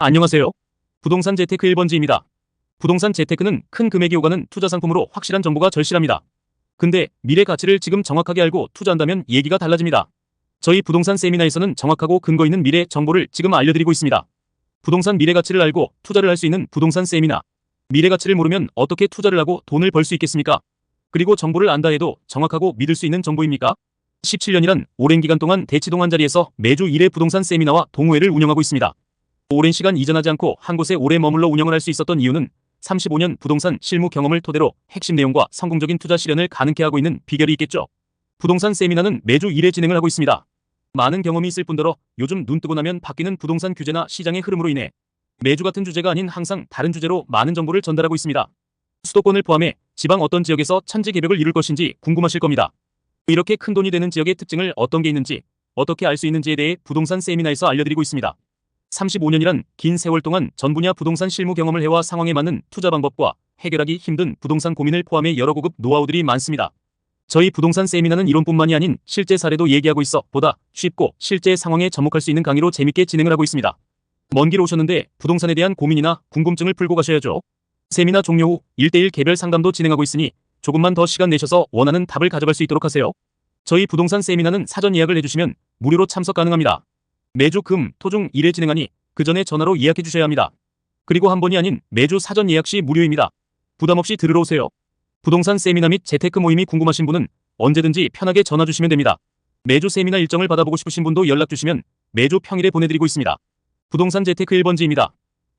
안녕하세요. 부동산 재테크 1번지입니다. 부동산 재테크는 큰 금액이 오가는 투자 상품으로 확실한 정보가 절실합니다. 근데 미래 가치를 지금 정확하게 알고 투자한다면 얘기가 달라집니다. 저희 부동산 세미나에서는 정확하고 근거 있는 미래 정보를 지금 알려드리고 있습니다. 부동산 미래 가치를 알고 투자를 할 수 있는 부동산 세미나. 미래 가치를 모르면 어떻게 투자를 하고 돈을 벌 수 있겠습니까? 그리고 정보를 안다 해도 정확하고 믿을 수 있는 정보입니까? 17년이란 오랜 기간 동안 대치동 한 자리에서 매주 1회 부동산 세미나와 동호회를 운영하고 있습니다. 오랜 시간 이전하지 않고 한 곳에 오래 머물러 운영을 할 수 있었던 이유는 35년 부동산 실무 경험을 토대로 핵심 내용과 성공적인 투자 실현을 가능케 하고 있는 비결이 있겠죠. 부동산 세미나는 매주 1회 진행을 하고 있습니다. 많은 경험이 있을 뿐더러 요즘 눈 뜨고 나면 바뀌는 부동산 규제나 시장의 흐름으로 인해 매주 같은 주제가 아닌 항상 다른 주제로 많은 정보를 전달하고 있습니다. 수도권을 포함해 지방 어떤 지역에서 천지 개벽을 이룰 것인지 궁금하실 겁니다. 이렇게 큰 돈이 되는 지역의 특징을 어떤 게 있는지 어떻게 알 수 있는지에 대해 부동산 세미나에서 알려드리고 있습니다. 35년이란 긴 세월 동안 전 분야 부동산 실무 경험을 해와 상황에 맞는 투자 방법과 해결하기 힘든 부동산 고민을 포함해 여러 고급 노하우들이 많습니다. 저희 부동산 세미나는 이론뿐만이 아닌 실제 사례도 얘기하고 있어 보다 쉽고 실제 상황에 접목할 수 있는 강의로 재밌게 진행을 하고 있습니다. 먼 길 오셨는데 부동산에 대한 고민이나 궁금증을 풀고 가셔야죠. 세미나 종료 후 1대1 개별 상담도 진행하고 있으니 조금만 더 시간 내셔서 원하는 답을 가져갈 수 있도록 하세요. 저희 부동산 세미나는 사전 예약을 해주시면 무료로 참석 가능합니다. 매주 금, 토, 중 1회 진행하니 그 전에 전화로 예약해 주셔야 합니다. 그리고 한 번이 아닌 매주 사전 예약 시 무료입니다. 부담 없이 들으러 오세요. 부동산 세미나 및 재테크 모임이 궁금하신 분은 언제든지 편하게 전화 주시면 됩니다. 매주 세미나 일정을 받아보고 싶으신 분도 연락 주시면 매주 평일에 보내드리고 있습니다. 부동산 재테크 1번지입니다.